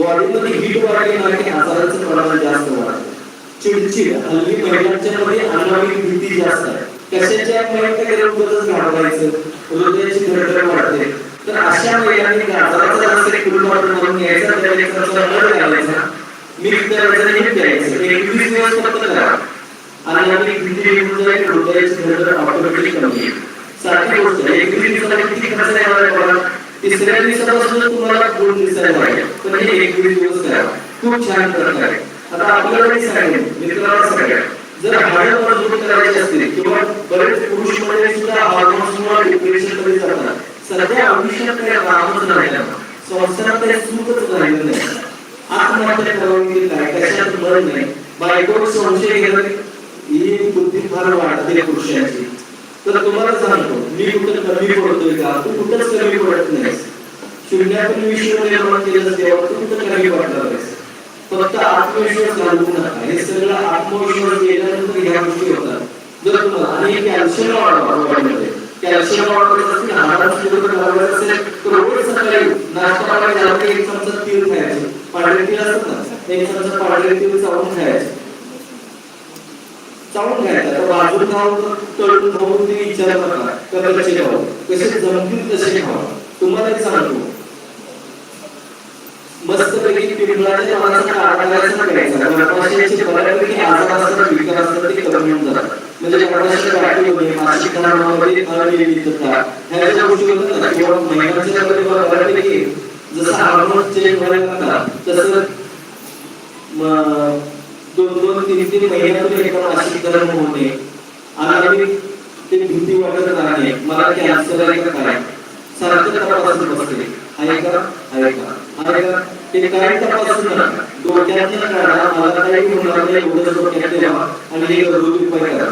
बॉडीमध्ये हीट वाढली ना की आजाराचं प्रमाण जास्त वाढतं चिडचिड हल्ली महिलांच्या मध्ये अनामिक भीती जास्त आहे कशाच्या महिलांकडे उगाच घाबरायचं हृदयाची धडधड वाढते तर अशा महिलांनी गाजराचा रस एक कुटुंबात म्हणून घ्यायचा त्याचा न घालायचा मिक्स करायचं नीट द्यायचं एकवीस दिवस फक्त करा आणि आम्ही भीती निघून जाईल हृदयाची धडधड ऑटोमॅटिक कमी होईल सारखी गोष्ट आहे एकवीस दिवसाला तिसऱ्या दिवसापासून तुम्हाला गुण दिसायला पाहिजे पण हे एकवीस दिवस करा. खूप छान करत आहे. आता आपल्याला सांगेल मित्राला सांगेल जर हाडं मजबूत करायचे असतील किंवा बरेच पुरुष मंडळी सुद्धा हार्मोन्समुळे डिप्रेशनमध्ये जातात. सध्या आयुष्यात काही रामच राहिला संसारात काही सुखच राहिलं नाही. आत्महत्या करावी काय? कशात मरण नाही. बायकोवर संशय घेणं ही बुद्धी फार वाढते पुरुषांची. तर तुम्हाला सांगतो मी कुठं कमी पडतोय का? तू कुठं शून्यातून विश्व निर्माण केलं तेव्हा तू कुठं कमी पडणार फक्त आत्मविश्वास घालवू नका. हे सगळं आत्मविश्वास गेल्यानंतर ह्या गोष्टी होतात. जर तुम्हाला आणि कॅल्शियम वाढवा बॉडीमध्ये कॅल्शियम वाढवायचं असेल हाडांची बरोबर वाढवायचं असेल तर रोज सकाळी नाश्ता करायला एक चमचा तीळ खायचे. पांढरे तीळ असतात ना एक चमचा पांढरे तीळ चावून खायचे. चावून घ्यायचा. तर भाजून खाऊन तळून खाऊन तुम्ही विचार करता तर कसे खावं कसे जमतील तसे खावं तुम्हाला एक सांगतो. मस्तपैकी पिंपळाच्या पानाचा काढा करायचा गर्भाशयाचे बऱ्यापैकी आजार असतात विकार असतात ते कमी होऊन जातात. म्हणजे गर्भाशय गाठीमध्ये मासिक धर्मामध्ये अनियमितता ह्या ज्या गोष्टी होतात किंवा महिन्याच्या बऱ्यापैकी जसं हार्मोन चेंज व्हायला लागतात तसं दोन दोन तीन तीन महिन्यातून एकदा लसीकरण धर्म होणे आणि ते भीती वाटत राहणे मला कॅन्सर आहे का काय सारखं तपासून बसते. आहे का? आहे का? आहे का? ते काय तपासून ना डोक्यातनं काढा. मला काही होणार नाही. एवढं डोक्यात ठेवा. आणि हे घरगुती उपाय करा.